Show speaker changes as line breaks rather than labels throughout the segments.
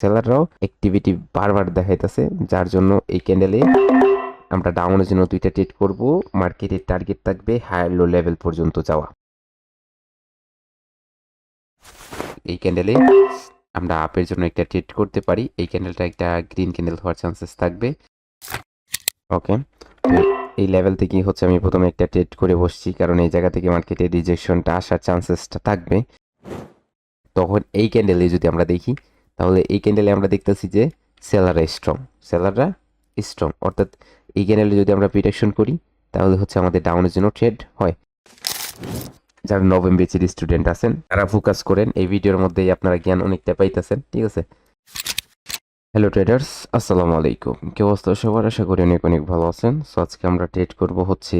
সেলাররাও activity বারবার দেখাইতেছে, যার জন্য এই ক্যান্ডেলে আমরা ডাউনের জন্য দুইটা ট্রেড করব। মার্কেটের টার্গেট থাকবে হায়ার লো লেভেল পর্যন্ত যাওয়া। এই ক্যান্ডেলে আমরা আপের জন্য একটা ট্রেড করতে পারি। এই ক্যান্ডেলটা একটা গ্রিন ক্যান্ডেল হওয়ার চান্সেস থাকবে। ওকে এই লেভেল থেকে হচ্ছে আমি প্রথমে একটা ট্রেড করে বসছি, কারণ এই জায়গা থেকে মার্কেটে রিজেকশনটা আসার চান্সেসটা থাকবে। তখন এই ক্যান্ডেলে যদি আমরা দেখি তাহলে এই ক্যান্ডেলে আমরা দেখতেছি যে সেলাররা স্ট্রং সেলাররা স্ট্রং অর্থাৎ এই ক্যান্ডেলে যদি আমরা প্রিটেকশন করি, তাহলে হচ্ছে আমাদের ডাউনের জন্য ট্রেড হয়। যারা নবম বেচের স্টুডেন্ট আছেন, তারা ফোকাস করেন, এই ভিডিওর মধ্যেই আপনারা জ্ঞান অনেকটা পাইতেছেন, ঠিক আছে? হ্যালো ট্রেডার্স আসসালামু আলাইকুম। কি অবস্থা সবার? আশা করি অনেক অনেক ভালো আছেন। সো আজকে আমরা ট্রেড করব হচ্ছে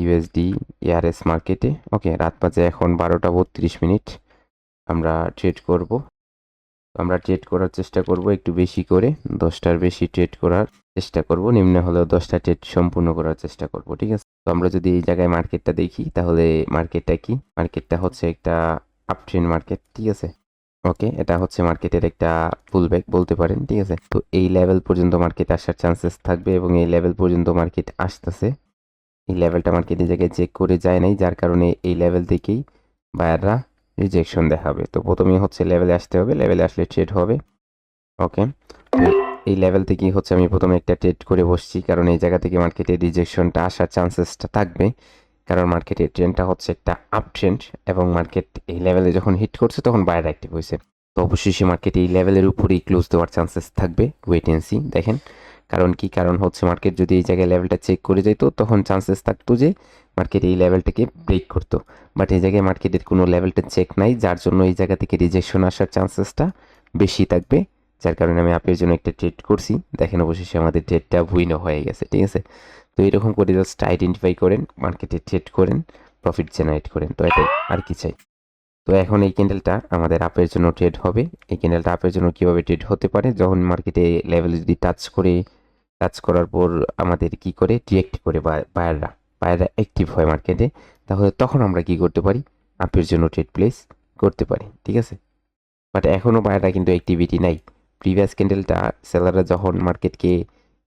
ইউএসডি ইয়ারএস মার্কেটে ওকে রাত বাজে এখন বারোটা বত্রিশ মিনিট। আমরা ট্রেড করব। আমরা ট্রেড করার চেষ্টা করব, একটু বেশি করে, দশটার বেশি ট্রেড করার চেষ্টা করব, নিম্ন হলেও দশটা ট্রেড সম্পূর্ণ করার চেষ্টা করব, ঠিক আছে? তো আমরা যদি এই জায়গায় মার্কেটটা দেখি, তাহলে মার্কেটটা কি? মার্কেটটা হচ্ছে একটা আপ মার্কেট ঠিক আছে? ওকে এটা হচ্ছে মার্কেটের একটা ফুল ব্যাক বলতে পারেন, ঠিক আছে? তো এই লেভেল পর্যন্ত মার্কেট আসার চান্সেস থাকবে এবং এই লেভেল পর্যন্ত মার্কেট আসতেছে। এই লেভেলটা মার্কেট এই জায়গায় চেক করে যায় নাই, যার কারণে এই লেভেল থেকেই বায়াররা রিজেকশন দেখাবে। তো প্রথমেই হচ্ছে লেভেলে আসতে হবে লেভেলে আসলে ট্রেড হবে। ওকে এই লেভেল থেকেই হচ্ছে আমি প্রথমে একটা ট্রেড করে বসছি, কারণ এই জায়গা থেকে মার্কেটে রিজেকশনটা আসার চান্সেসটা থাকবে। কারণ মার্কেটের ট্রেন্ডটা হচ্ছে একটা আপ ট্রেন্ড এবং মার্কেট এই লেভেলে যখন হিট করছে তখন বায়ার অ্যাক্টিভ হয়েছে। তো অবশ্যই সে মার্কেট এই লেভেলের উপরেই ক্লোজ দেওয়ার চান্সেস থাকবে ওয়েট এন্ড সি দেখেন। কারণ কি? কারণ হচ্ছে মার্কেট যদি এই জায়গায় লেভেলটা চেক করে যেত তখন চান্সেস থাকতো যে মার্কেট এই লেভেলটাকে ব্রেক করতো। বাট এই জায়গায় মার্কেটের কোনো লেভেলটা চেক নাই, যার জন্য এই জায়গা থেকে রিজেকশন আসার চান্সেসটা বেশি থাকবে, যার কারণে আমি আপের জন্য একটা ট্রেড করছি। দেখেন অবশেষে আমাদের ট্রেডটা ভুইনো হয়ে গেছে, ঠিক আছে? তো এরকম করে জাস্ট আইডেন্টিফাই করেন মার্কেটে ট্রেড করেন প্রফিট জেনারেট করেন। তো এটাই আর কি চাই। তো এখন এই ক্যান্ডেলটা আমাদের আপের জন্য ট্রেড হবে। এই ক্যান্ডেলটা আপের জন্য কীভাবে ট্রেড হতে পারে? যখন মার্কেটে লেভেল যদি টাচ করে টাচ করার পর আমাদের কি করে? রিয়েক্ট করে বায়াররা বায়াররা অ্যাক্টিভ হয় মার্কেটে তাহলে তখন আমরা কি করতে পারি? আপের জন্য ট্রেড প্লেস করতে পারি, ঠিক আছে? বাট এখনও বায়াররা কিন্তু অ্যাক্টিভিটি নাই। প্রিভিয়াস ক্যান্ডেলটা সেলাররা যখন মার্কেটকে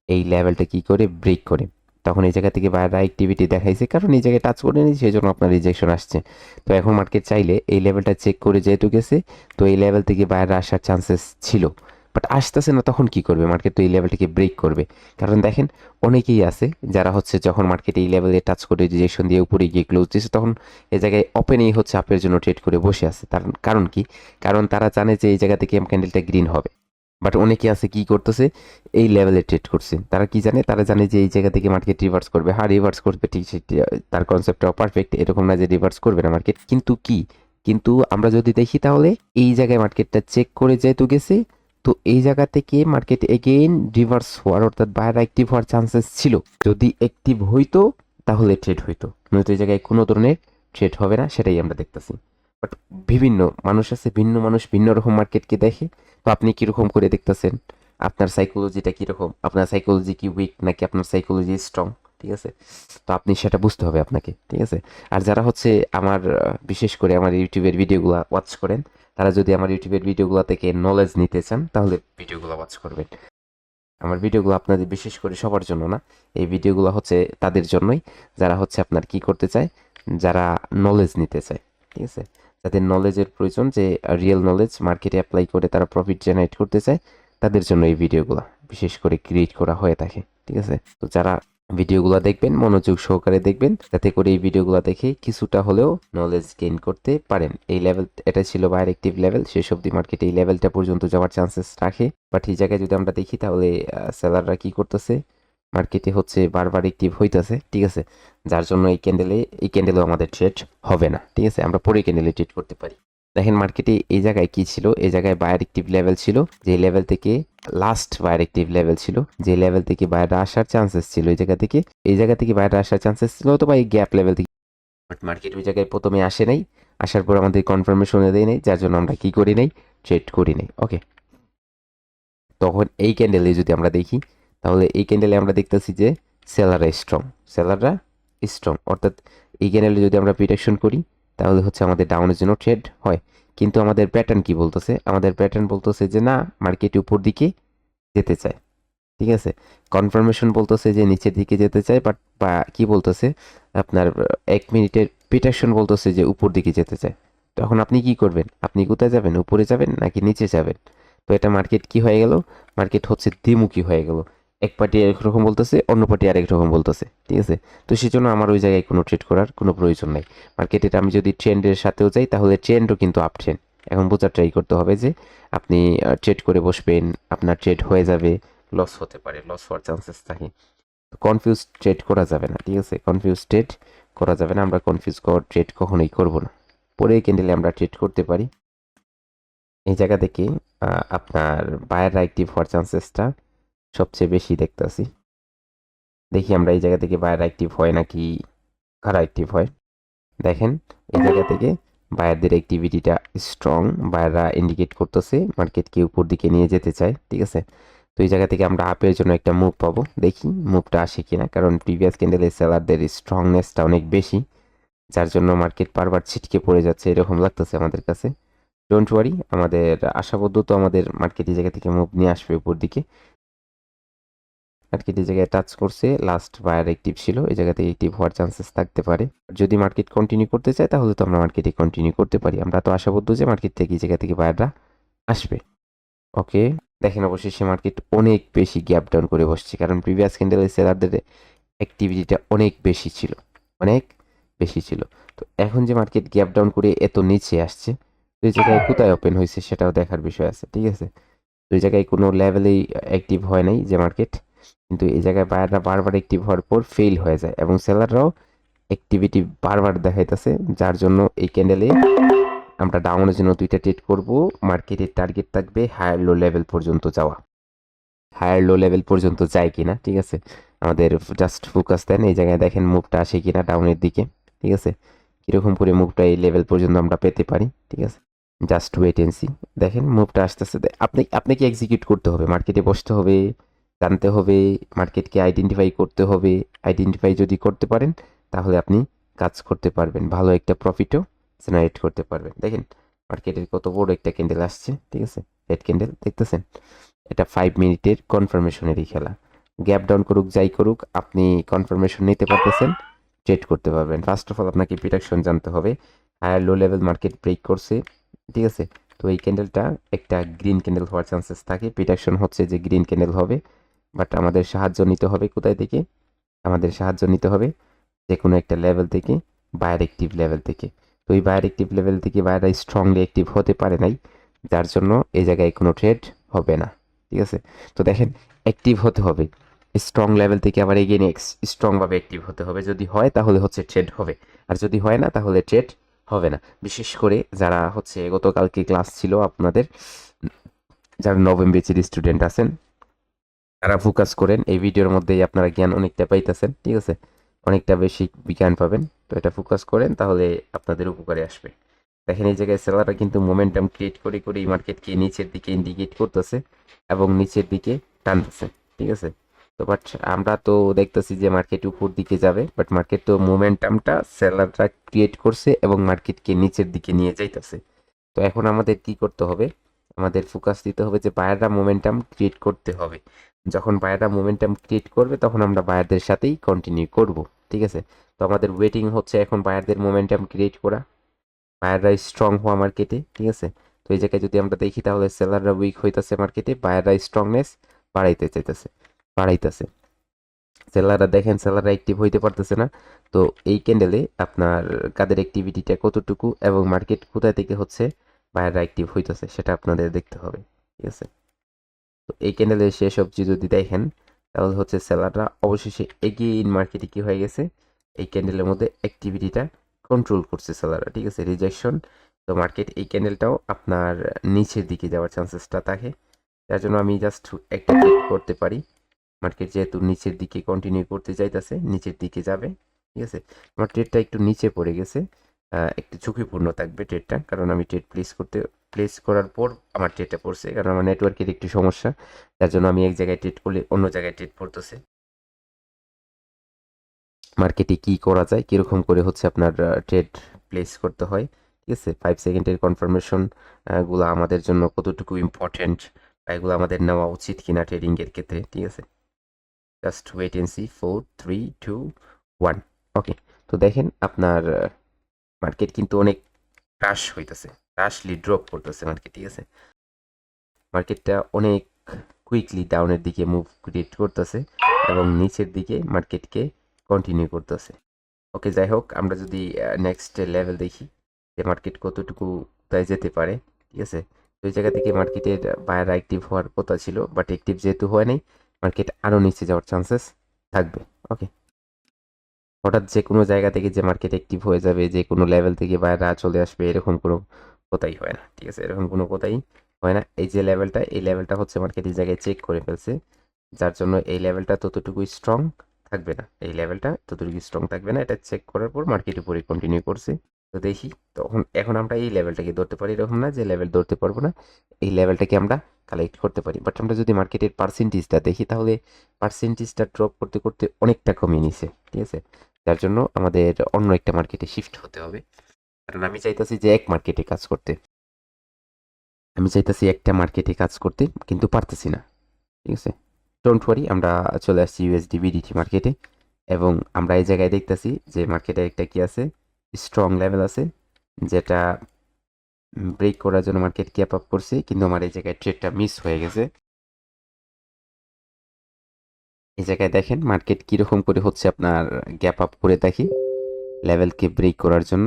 এই লেভেলটা কি করে? ব্রেক করে। তখন এই জায়গা থেকে বায়াররা অ্যাক্টিভিটি দেখাইছে, কারণ এই জায়গায় টাচ করে নিয়েছে সেই জন্য আপনার রিজেকশন আসছে। তো এখন মার্কেট চাইলে এই লেভেলটা চেক করে যেহেতু গেছে, তো এই লেভেল থেকে বায়াররা আসার চান্সেস ছিল। বাট আসতেছে না তখন কি করবে? মার্কেট তো এই লেভেলটাকে ব্রেক করবে। কারণ দেখেন, অনেকেই আছে যারা হচ্ছে যখন মার্কেট এই লেভেলে টাচ করে রিজেকশন দিয়ে উপরে গিয়ে ক্লোজ দিয়েছে, তখন এই জায়গায় ওপেনেই হচ্ছে আপের জন্য ট্রেড করে বসে আছে। তার কারণ কি? কারণ তারা জানে যে এই জায়গা থেকে এম ক্যান্ডেলটা গ্রিন হবে। বাট অনেকে আছে কি করতেছে? এই লেভেলে ট্রেড করছে। তারা কি জানে? তারা জানে যে এই জায়গা থেকে মার্কেট রিভার্স করবে। হ্যাঁ রিভার্স করবে, ঠিক তার কনসেপ্টটাও পারফেক্ট এরকম না যে রিভার্স করবে না মার্কেট কিন্তু কি? কিন্তু আমরা যদি দেখি তাহলে এই জায়গায় মার্কেটটা চেক করে যেহেতু গেছে তো এই জায়গা থেকে মার্কেট এগেইন রিভার্স হওয়ার অর্থাৎ বাইরে অ্যাক্টিভ হওয়ার চান্সেস ছিল। যদি অ্যাক্টিভ হইতো, তাহলে ট্রেড হইতো। নয়তো এই জায়গায় কোনো ধরনের ট্রেড হবে না, সেটাই আমরা দেখতেছি। বাট বিভিন্ন মানুষ আছে, ভিন্ন মানুষ ভিন্ন রকম মার্কেটকে দেখে। তো আপনি কীরকম করে দেখতেছেন? আপনার সাইকোলজিটা কীরকম? আপনার সাইকোলজি কি উইক নাকি আপনার সাইকোলজি স্ট্রং ঠিক আছে? তো আপনি সেটা বুঝতে হবে আপনাকে, ঠিক আছে? আর যারা হচ্ছে আমার, বিশেষ করে আমার ইউটিউবের ভিডিওগুলো ওয়াচ করেন, তারা যদি আমার ইউটিউবের ভিডিওগুলো থেকে নলেজ নিতে চান, তাহলে ভিডিওগুলো ওয়াচ করবেন। আমার ভিডিওগুলো আপনাদের বিশেষ করে সবার জন্য না, এই ভিডিওগুলো হচ্ছে তাদের জন্যই, যারা হচ্ছে আপনার কি করতে চায়, যারা নলেজ নিতে চায়, ঠিক আছে? যাদের নলেজের প্রয়োজন যে রিয়েল নলেজ মার্কেটে অ্যাপ্লাই করে তারা প্রফিট জেনারেট করতে চায়, তাদের জন্য এই ভিডিওগুলো বিশেষ করে ক্রিয়েট করা হয়ে থাকে, ঠিক আছে? তো যারা ভিডিওগুলো দেখবেন, মনোযোগ সহকারে দেখবেন। যাতে করে এই ভিডিওগুলো দেখে কিছুটা হলেও নলেজ গেইন করতে পারেন। এই লেভেল এটা ছিল বাইর অ্যাক্টিভ লেভেল শেষ অব্দি মার্কেটে এই লেভেলটা পর্যন্ত যাওয়ার চান্সেস রাখে। বাট এই জায়গায় যদি আমরা দেখি, তাহলে সেলাররা কি করতেছে? মার্কেটে হচ্ছে বারবার অ্যাক্টিভ হইতেছে, ঠিক আছে? যার জন্য এই ক্যান্ডেলে এই ক্যান্ডেলেও আমাদের ট্রেড হবে না, ঠিক আছে? আমরা পরে ক্যান্ডেলে ট্রেড করতে পারি। দেখেন মার্কেটে এই জায়গায় কি ছিল? এই জায়গায় বায়ার লেভেল ছিল যে লেভেল থেকে লাস্ট বায়ার লেভেল ছিল যে লেভেল থেকে বাইরে আসার চান্সেস ছিল এই জায়গা থেকে। এই জায়গা থেকে বাইরে আসার চান্সেস ছিল অথবা এই গ্যাপ লেভেল থেকে। বাট মার্কেট ওই জায়গায় প্রথমে আসে নাই, আসার পর আমাদের কনফার্মেশন দেয় নাই, যার জন্য আমরা কি করি নাই? ট্রেড করি নাই ওকে তখন এই ক্যান্ডেলে যদি আমরা দেখি, তাহলে এই ক্যান্ডেলে আমরা দেখতেছি যে সেলাররা স্ট্রং সেলাররা স্ট্রং অর্থাৎ এই ক্যান্ডেলে যদি আমরা প্রিটেকশন করি তাহলে হচ্ছে আমাদের ডাউনের জন্য ট্রেড হয়। কিন্তু আমাদের প্যাটার্ন কি বলতেছে? আমাদের প্যাটার্ন বলতেছে যে না মার্কেট উপর দিকে যেতে চায়। ঠিক আছে? কনফার্মেশন বলতেছে যে নিচের দিকে যেতে চায় বাট বা কি বলতেছে? আপনার এক মিনিটের পিটাকশন বলতেছে যে উপর দিকে যেতে চায়। তখন আপনি কি করবেন? আপনি কোথায় যাবেন? উপরে যাবেন নাকি নিচে যাবেন? তো এটা মার্কেট কি হয়ে গেল? মার্কেট হচ্ছে দ্বিমুখী হয়ে গেল। এক পার্টি এক রকম বলতেছে, অন্য পার্টি আরেক রকম বলতেছে, ঠিক আছে? তো সেই জন্য আমার ওই জায়গায় কোনো ট্রেড করার কোনো প্রয়োজন নাই। মার্কেটের আমি যদি ট্রেন্ডের সাথেও যাই, তাহলে ট্রেন্ডও কিন্তু আপ ট্রেন্ড এখন বোঝার ট্রাই করতে হবে যে, আপনি ট্রেড করে বসবেন, আপনার ট্রেড হয়ে যাবে লস হতে পারে লস হওয়ার চান্সেস থাকে। কনফিউজ ট্রেড করা যাবে না, ঠিক আছে? কনফিউজ ট্রেড করা যাবে না, আমরা কনফিউজ ট্রেড কখনোই করব না। পরে ক্যান্ডেলে আমরা ট্রেড করতে পারি। এই জায়গা থেকে আপনার বায়ার অ্যাক্টিভ হওয়ার চান্সেসটা সবচেয়ে বেশি দেখতেছি। দেখি আমরা এই জায়গা থেকে বায়ার অ্যাক্টিভ হয় নাকি কারা অ্যাক্টিভ হয়। দেখেন, এই জায়গা থেকে বায়ারদের অ্যাক্টিভিটিটা স্ট্রং বায়াররা ইন্ডিকেট করতেছে মার্কেটকে উপর দিকে নিয়ে যেতে চায়, ঠিক আছে? তো এই জায়গা থেকে আমরা আপের জন্য একটা মুভ পাবো। দেখি মুভটা আসে কিনা, কারণ প্রিভিয়াস ক্যান্ডেলে সেলারদের স্ট্রংনেসটা অনেক বেশি, যার জন্য মার্কেট বারবার ছিটকে পড়ে যাচ্ছে, এরকম লাগতেছে আমাদের কাছে। ডোন্ট ওয়ারি আমাদের আশাবদ্ধ তো আমাদের মার্কেট এই জায়গা থেকে মুভ নিয়ে আসবে উপর দিকে। মার্কেট এই জায়গায় টাচ করছে। লাস্ট বায়ার অ্যাক্টিভ ছিল, এই জায়গাতে অ্যাক্টিভ হওয়ার চান্সেস থাকতে পারে। যদি মার্কেট কন্টিনিউ করতে চায়, তাহলে তো আমরা মার্কেটে কন্টিনিউ করতে পারি। আমরা তো আশাবদ্ধ যে মার্কেট থেকে এই জায়গা থেকে বায়াররা আসবে। ওকে দেখেন অবশেষে মার্কেট অনেক বেশি গ্যাপ ডাউন করে বসছে, কারণ প্রিভিয়াস ক্যান্ডেলের সেলারদের অ্যাক্টিভিটিটা অনেক বেশি ছিল। অনেক বেশি ছিল। তো এখন যে মার্কেট গ্যাপ ডাউন করে এত নিচে আসছে এই জায়গায় কোথায় ওপেন হয়েছে সেটাও দেখার বিষয় আছে, ঠিক আছে? এই জায়গায় কোনো লেভেলেই অ্যাক্টিভ হয় নাই যে মার্কেট কিন্তু এই জায়গায় বায়াররা বারবার হওয়ার পর ফেল হয়ে যায় এবং সেলাররাও অ্যাক্টিভিটি বারবার দেখাইতেছে, যার জন্য এই ক্যান্ডেলে আমরা ডাউনের জন্য দুইটা ট্রেড করব। মার্কেটের টার্গেট থাকবে হায়ার লো লেভেল পর্যন্ত যাওয়া। হায়ার লো লেভেল পর্যন্ত যায় কিনা, ঠিক আছে? আমাদের জাস্ট ফোকাস দেন, এই জায়গায় দেখেন মুভটা আসে কিনা ডাউনের দিকে, ঠিক আছে? কীরকম করে মুভটা এই লেভেল পর্যন্ত আমরা পেতে পারি, ঠিক আছে? জাস্ট ওয়েট এন্ড সি দেখেন মুভটা আসতেছে। দে- আপনি আপনাকে এক্সিকিউট করতে হবে? মার্কেটে বসতে হবে? জানতে হবে, মার্কেটকে আইডেন্টিফাই করতে হবে। আইডেন্টিফাই যদি করতে পারেন, তাহলে আপনি কাজ করতে পারবেন। ভালো একটা প্রফিটও জেনারেট করতে পারবেন। দেখেন, মার্কেটের কত বড় একটা ক্যান্ডেল আসছে, ঠিক আছে? রেড ক্যান্ডেল দেখতেছেন? এটা ফাইভ মিনিটের কনফার্মেশনেরই খেলা। গ্যাপ ডাউন করুক, যাই করুক, আপনি কনফার্মেশন নিতে পারতেছেন ট্রেড করতে পারবেন। ফার্স্ট অফ অল আপনাকে প্রিডাকশন জানতে হবে। Higher low level market break করছে, ঠিক আছে? তো এই ক্যান্ডেলটা একটা গ্রিন ক্যান্ডেল হওয়ার চান্সেস থাকে। প্রিডাকশন হচ্ছে যে গ্রিন ক্যান্ডেল হবে। বাট আমাদের সাহায্য নিতে হবে কোথায় থেকে? আমাদের সাহায্য নিতে হবে যে কোনো একটা লেভেল থেকে বায়ার অ্যাক্টিভ লেভেল থেকে। তো এই বায়ার লেভেল থেকে বায়াররা স্ট্রংলি অ্যাক্টিভ হতে পারে নাই, যার জন্য এই জায়গায় কোনো ট্রেড হবে না, ঠিক আছে? তো দেখেন অ্যাক্টিভ হতে হবে। স্ট্রং লেভেল থেকে আবার এগিয়ে স্ট্রংভাবে অ্যাক্টিভ হতে হবে। যদি হয় তাহলে হচ্ছে ট্রেড হবে। আর যদি হয় না তাহলে ট্রেড হবে না। বিশেষ করে যারা হচ্ছে গতকালকে ক্লাস ছিল আপনাদের, যারা নবম বেচের স্টুডেন্ট আছেন তারা ফোকাস করেন, এই ভিডিওর মধ্যেই আপনারা জ্ঞান অনেকটা পাইতেছেন, ঠিক আছে? অনেকটা বেশি জ্ঞান পাবেন। তো এটা ফোকাস করেন, তাহলে আপনাদের উপকারে আসবে। দেখেন এই জায়গায় সেলাররা কিন্তু মোমেন্টাম ক্রিয়েট করে করে এই মার্কেটকে নিচের দিকে ইন্ডিকেট করতেছে এবং নিচের দিকে টানতেছে, ঠিক আছে? তো বাট আমরা তো দেখতেছি যে মার্কেট উপর দিকে যাবে বাট মার্কেট তো মোমেন্টামটা সেলাররা ক্রিয়েট করছে এবং মার্কেটকে নিচের দিকে নিয়ে যাইতেছে। তো এখন আমাদের কি করতে হবে? আমাদের ফোকাস দিতে হবে যে বায়াররা মোমেন্টাম ক্রিয়েট করতে হবে। যখন বায়াররা মোমেন্টাম ক্রিয়েট করবে, তখন আমরা বায়ারদের সাথেই কন্টিনিউ করব, ঠিক আছে? তো আমাদের ওয়েটিং হচ্ছে এখন বায়ারদের মোমেন্টাম ক্রিয়েট করা। বায়াররা স্ট্রং হওয়া মার্কেটে ঠিক আছে? তো এই জায়গায় যদি আমরা দেখি, তাহলে সেলাররা উইক হইতেছে মার্কেটে বায়াররা স্ট্রংনেস বাড়াইতে চাইতেছে, বাড়াইতেছে। সেলাররা দেখেন সেলাররা অ্যাক্টিভ হইতে পারতেছে না। তো এই ক্যান্ডেলে আপনার কাদের অ্যাক্টিভিটিটা কতটুকু এবং মার্কেট কোথায় থেকে হচ্ছে, বায়াররা অ্যাক্টিভ হইতেছে, সেটা আপনাদের দেখতে হবে, ঠিক আছে? তো এই ক্যান্ডেলের শেষ অবধি যদি দেখেন, তাহলে হচ্ছে সেলাররা অবশেষে এগিয়ে ইন মার্কেটে কি হয়ে গেছে? এই ক্যান্ডেলের মধ্যে অ্যাক্টিভিটিটা কন্ট্রোল করছে সেলাররা ঠিক আছে? রিজেকশন তো মার্কেট এই ক্যান্ডেলটাও আপনার নিচের দিকে যাওয়ার চান্সেসটা থাকে। তার জন্য আমি জাস্ট একটা ক্লিক করতে পারি। মার্কেট যেহেতু নিচের দিকে কন্টিনিউ করতে চাইতেছে, নিচের দিকে যাবে, ঠিক আছে? আমার একটু নিচে পড়ে গেছে। একটু ঝুঁকিপূর্ণ থাকবে ট্রেডটা কারণ আমি ট্রেড প্লেস করতে প্লেস করার পর আমার ট্রেডটা পড়ছে। কারণ আমার নেটওয়ার্কের একটু সমস্যা। যার জন্য আমি এক জায়গায় ট্রেড করলে অন্য জায়গায় ট্রেড পড়তেছে। মার্কেটে কি করা যায়, কীরকম করে হচ্ছে আপনার ট্রেড প্লেস করতে হয়। ঠিক আছে? ফাইভ সেকেন্ডের কনফার্মেশনগুলো আমাদের জন্য কতটুকু ইম্পর্টেন্ট বা এগুলো আমাদের নেওয়া উচিত কিনা ট্রেডিংয়ের ক্ষেত্রে। ঠিক আছে? Just wait and see four three two one okay তো দেখেন আপনার মার্কেট কিন্তু অনেক ক্রাশ হইতেছে ক্রাশলি ড্রপ করতেছে মার্কেট ঠিক আছে? মার্কেটটা অনেক কুইকলি ডাউনের দিকে মুভ ক্রিয়েট করতেছে এবং নিচের দিকে মার্কেটকে কন্টিনিউ করতেছে। ওকে যাই হোক, আমরা যদি নেক্সট লেভেল দেখি যে মার্কেট কতটুকু তাই যেতে পারে, ঠিক আছে? এই জায়গা থেকে মার্কেটের বায়ার অ্যাক্টিভ হওয়ার কথা ছিল বাট অ্যাক্টিভ যেহেতু হয় নাই মার্কেট আরও নিচে যাওয়ার চান্সেস থাকবে। ওকে হঠাৎ যে কোনো জায়গা থেকে যে মার্কেট অ্যাক্টিভ হয়ে যাবে যে কোনো লেভেল থেকে বায়াররা চলে আসবে, এরকম কোনো কথাই হয় না, ঠিক আছে? এরকম কোনো কথাই হয় না। এই যে লেভেলটা এই লেভেলটা হচ্ছে মার্কেট এই জায়গায় চেক করে ফেলছে। যার জন্য এই লেভেলটা ততটুকু স্ট্রং থাকবে না। এই লেভেলটা ততটুকু স্ট্রং থাকবে না। এটা চেক করার পর মার্কেট উপরে কন্টিনিউ করছে। তো দেখি, তখন, এখন আমরা এই লেভেলটাকে ধরতে পারি এরকম না যে লেভেল ধরতে পারব না। এই লেভেলটাকে আমরা কালেক্ট করতে পারি। বাট আমরা যদি মার্কেটের পার্সেন্টেজটা দেখি, তাহলে পার্সেন্টেজটা ড্রপ করতে করতে অনেকটা কমিয়ে নিছে, ঠিক আছে? যার জন্য আমাদের অন্য একটা মার্কেটে শিফট হতে হবে। কারণ আমি চাইতেছি যে এক মার্কেটে কাজ করতে। আমি চাইতেছি একটা মার্কেটে কাজ করতে, কিন্তু পারতেছি না। ঠিক আছে? ডোন্ট ওয়ারি আমরা চলে আসছি ইউএসডি বিডিটি মার্কেটে এবং আমরা এই জায়গায় দেখতেছি যে মার্কেটে একটা কি আছে? স্ট্রং লেভেল আছে, যেটা ব্রেক করার জন্য মার্কেট ক্যাপ আপ করছে, কিন্তু আমার এই জায়গায় ট্রেডটা মিস হয়ে গেছে। এই জায়গায় দেখেন মার্কেট কীরকম করে হচ্ছে আপনার গ্যাপ আপ করে দেখি লেভেলকে ব্রেক করার জন্য।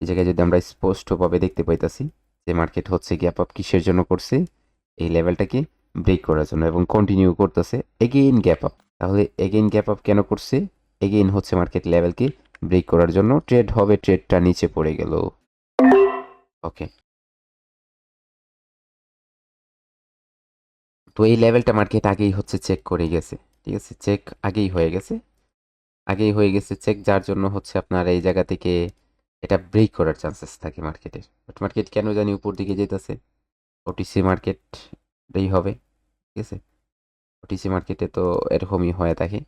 এই জায়গায় যদি আমরা স্পষ্টভাবে দেখতে পাইতাছি যে মার্কেট হচ্ছে গ্যাপ আপ কিসের জন্য করছে, এই লেভেলটাকে ব্রেক করার জন্য এবং কন্টিনিউ করতেছে এগেইন গ্যাপ আপ তাহলে এগেইন গ্যাপ আপ কেন করছে? এগেইন হচ্ছে মার্কেট লেভেলকে ব্রেক করার জন্য ট্রেড হবে ট্রেডটা নিচে পড়ে গেল। ওকে তো এই লেভেলটা মার্কেট আগেই হচ্ছে চেক করে গেছে। ঠিক আছে চেক আগেই হয়ে গেছে। আগেই হয়ে গেছে চেক যার জন্য হচ্ছে আপনার এই জায়গা থেকে এটা ব্রেক করার চান্সেস থাকে মার্কেটের বাট মার্কেট কেন জানি উপর দিকে যেতেছে? ওটিসি মার্কেট হবে, ঠিক আছে? ওটিসি মার্কেটে তো এরকমই হয়ে থাকে।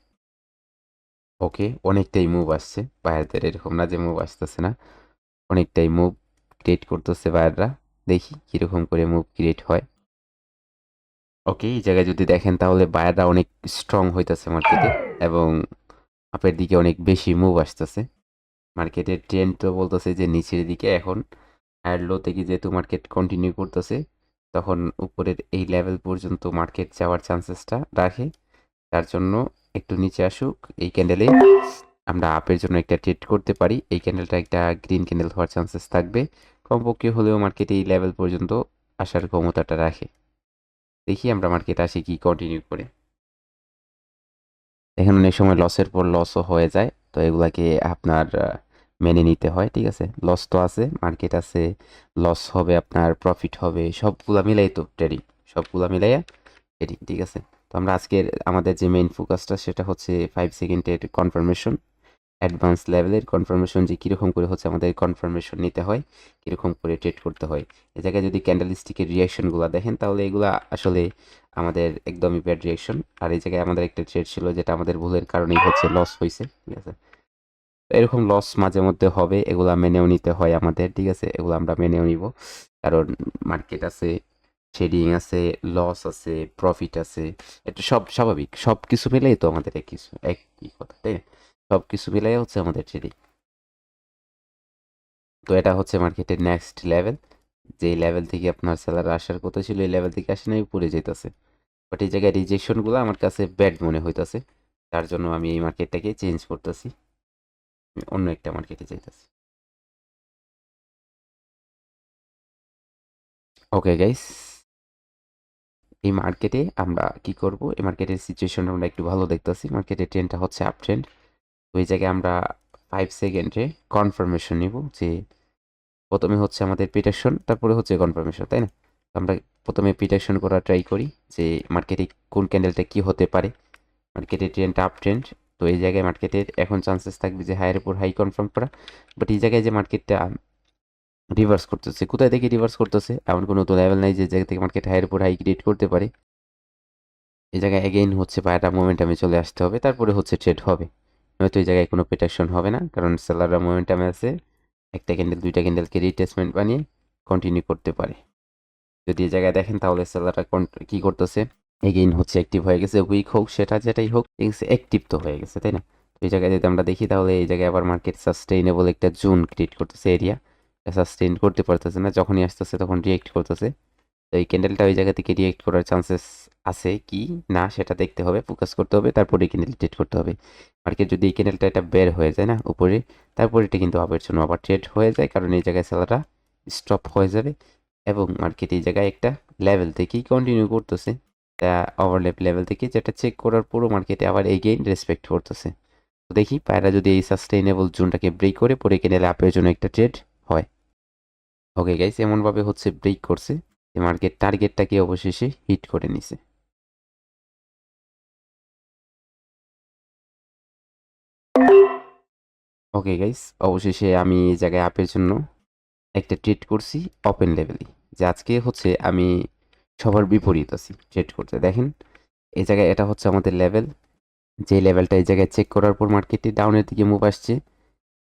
ওকে অনেকটাই মুভ আসছে বায়ারদের এরকম না যে মুভ আসতেছে না। অনেকটাই মুভ ক্রিয়েট করতেছে বায়াররা দেখি কীরকম করে মুভ ক্রিয়েট হয়। ওকে, এই জায়গায় যদি দেখেন তাহলে বায়াররা অনেক স্ট্রং হইতেছে মার্কেটে এবং আপের দিকে অনেক বেশি মুভ আসতেছে। মার্কেটের ট্রেন্ড তো বলতেছে যে নিচের দিকে এখন হায়ার লো থেকে যেহেতু মার্কেট কন্টিনিউ করতেছে, তখন উপরের এই লেভেল পর্যন্ত মার্কেট যাওয়ার চান্সেসটা রাখে। তার জন্য একটু নিচে আসুক, এই ক্যান্ডেলে আমরা আপের জন্য একটা ট্রেড করতে পারি। এই ক্যান্ডেলটা একটা গ্রিন ক্যান্ডেল হওয়ার চান্সেস থাকবে। কমপক্ষে হলেও মার্কেট এই লেভেল পর্যন্ত আসার ক্ষমতাটা রাখে। দেখি আমরা মার্কেটে আসি কি কন্টিনিউ করে। এখানে অনেক সময় লসের পর লসও হয়ে যায়, তো এগুলাকে আপনার মেনে নিতে হয়, ঠিক আছে? লস তো আছে মার্কেট আছে লস হবে আপনার প্রফিট হবে, সবগুলা মিলাই তো ট্রেডিং সবগুলা মিলাইয়া ট্রেডিং ঠিক আছে? তো আমরা আজকের আমাদের যে মেইন ফোকাসটা সেটা হচ্ছে ফাইভ সেকেন্ডের কনফার্মেশন অ্যাডভান্স লেভেলের কনফার্মেশন যে কীরকম করে হচ্ছে আমাদের কনফার্মেশন নিতে হয়, কীরকম করে ট্রেড করতে হয়। এ জায়গায় যদি ক্যান্ডেলস্টিকের রিয়াকশনগুলো দেখেন, তাহলে এগুলা আসলে আমাদের একদমই ব্যাড রিয়াকশন আর এই জায়গায় আমাদের একটা ট্রেড ছিল যেটা আমাদের ভুলের কারণেই হচ্ছে লস হয়েছে, ঠিক আছে? এরকম লস মাঝে মধ্যে হবে, এগুলা মেনেও নিতে হয় আমাদের, ঠিক আছে? এগুলো আমরা মেনেও নিব। কারণ মার্কেট আছে ট্রেডিং আছে লস আছে প্রফিট আছে, এটা সব স্বাভাবিক। সব কিছু মিলেই তো আমাদের এক কিছু একই কথা, তাই সব কিছু মিলাই হচ্ছে আমাদের ট্রেডিং তো এটা হচ্ছে মার্কেটের নেক্সট লেভেল যে লেভেল থেকে আপনার সেলার আসার কথা ছিল, এই লেভেল থেকে আসে নাই, উপরে যেতেছে বাট এই জায়গায় রিজেকশনগুলো আমার কাছে ব্যাড মনে হইতেছে, তার জন্য আমি এই মার্কেটটাকে চেঞ্জ করতেছি। অন্য একটা মার্কেটে যাইতেছি। ওকে গাইস এই মার্কেটে আমরা কি করব? এই মার্কেটের সিচুয়েশন আমরা একটু ভালো দেখতেছি। মার্কেটের ট্রেন্ডটা হচ্ছে আপ ট্রেন্ড এই জায়গায় আমরা ফাইভ সেকেন্ডে কনফার্মেশন নিব যে প্রথমে হচ্ছে আমাদের পিটেশন তারপরে হচ্ছে কনফার্মেশন তাই না? আমরা প্রথমে পিটেশন করা ট্রাই করি যে মার্কেটে কোন ক্যান্ডেলটা কি হতে পারে। মার্কেটের ট্রেন্ডটা আপ ট্রেন্ড তো এই জায়গায় মার্কেটের এখন চান্সেস থাকবে যে হাইয়ের উপর হাই কনফার্ম করা। বাট এই জায়গায় যে মার্কেটটা রিভার্স করতেছে, কোথায় থেকে রিভার্স করতেছে? এমন কোনো তো লেভেল নাই যে জায়গা থেকে মার্কেট হাইয়ের উপর হাই ক্রিয়েট করতে পারে। এই জায়গায় এগেইন হচ্ছে পায়রা মোমেন্টামে চলে আসতে হবে, তারপরে হচ্ছে ট্রেড হবে। নয়তো এই জায়গায় কোনো পেটাকশন হবে না, কারণ সেলাররা মোমেন্টামে আছে, একটা ক্যান্ডেল দুইটা ক্যান্ডেলকে রিটেসমেন্ট বানিয়ে কন্টিনিউ করতে পারে। যদি এই জায়গায় দেখেন তাহলে সেলারটা কি করতেছে? এগেইন হচ্ছে অ্যাক্টিভ হয়ে গেছে উইক হোক, সেটা যেটাই হোক অ্যাক্টিভ তো হয়ে গেছে, তাই না? এই জায়গায় যদি আমরা দেখি তাহলে এই জায়গায় আবার মার্কেট সাস্টেইনেবল একটা জোন ক্রিয়েট করতেছে এরিয়া সাস্টেইন করতে পারতেছে না, যখনই আসতেছে তখন রিয়েক্ট করতেছে। তো এই ক্যান্ডেলটা ওই জায়গা থেকে রিয়েক্ট করার চান্সেস আছে কি? না, সেটা দেখতে হবে ফোকাস করতে হবে, তারপরে ক্যান্ডেল ট্রেড করতে হবে। মার্কেট যদি এই ক্যান্ডেলটা এটা বের হয়ে যায় না উপরে, তারপরে এটা কিন্তু আবার জন্য আবার ট্রেড হয়ে যায়, কারণ এই জায়গায় সেলারটা স্টপ হয়ে যাবে এবং মার্কেট এই জায়গায় একটা লেভেল থেকেই কন্টিনিউ করতেছে। তা ওভারলেপ লেভেল থেকে যেটা চেক করার পুরো মার্কেটে আবার এগেইন রেসপেক্ট করতেছে। তো দেখি, পায়রা যদি এই সাস্টেইনেবল জোনটাকে ব্রেক করে, পরে ক্যান্ডেল আপের জন্য একটা ট্রেড হয়। ওকে গাইস এমনভাবে হচ্ছে ব্রেক করছে। মার্কেট টার্গেটটাকে অবশেষে হিট করে নিছে। ওকে গাইস অবশেষে আমি এই জায়গায় আপের জন্য একটা ট্রেড করছি ওপেন লেভেলে যে আজকে হচ্ছে আমি সবার বিপরীত আছি ট্রেড করতে। দেখেন, এই জায়গায় এটা হচ্ছে আমাদের লেভেল যে লেভেলটা এই জায়গায় চেক করার পর মার্কেটটি ডাউনের দিকে মুভ আসছে।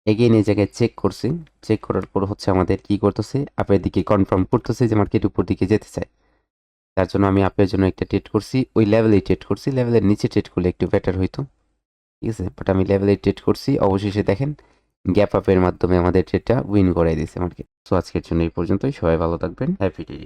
এগেইন এই জায়গায় চেক করছে। চেক করার পর হচ্ছে আমাদের কি করতেছে? আপের দিকে কনফার্ম করতেছে যে মার্কেট উপর দিকে যেতে চায়। তার জন্য আমি আপের জন্য একটা ট্রেড করছি। ওই লেভেলেই ট্রেড করছি। লেভেলের নিচে ট্রেড করলে একটু বেটার হইতো। ঠিক আছে? বাট আমি লেভেলে ট্রেড করছি। অবশেষে দেখেন গ্যাপ আপের মাধ্যমে আমাদের ট্রেডটা উইন করাই দিয়েছে মার্কেট সো আজকের জন্য এই পর্যন্তই। সবাই ভালো থাকবেন। Happy day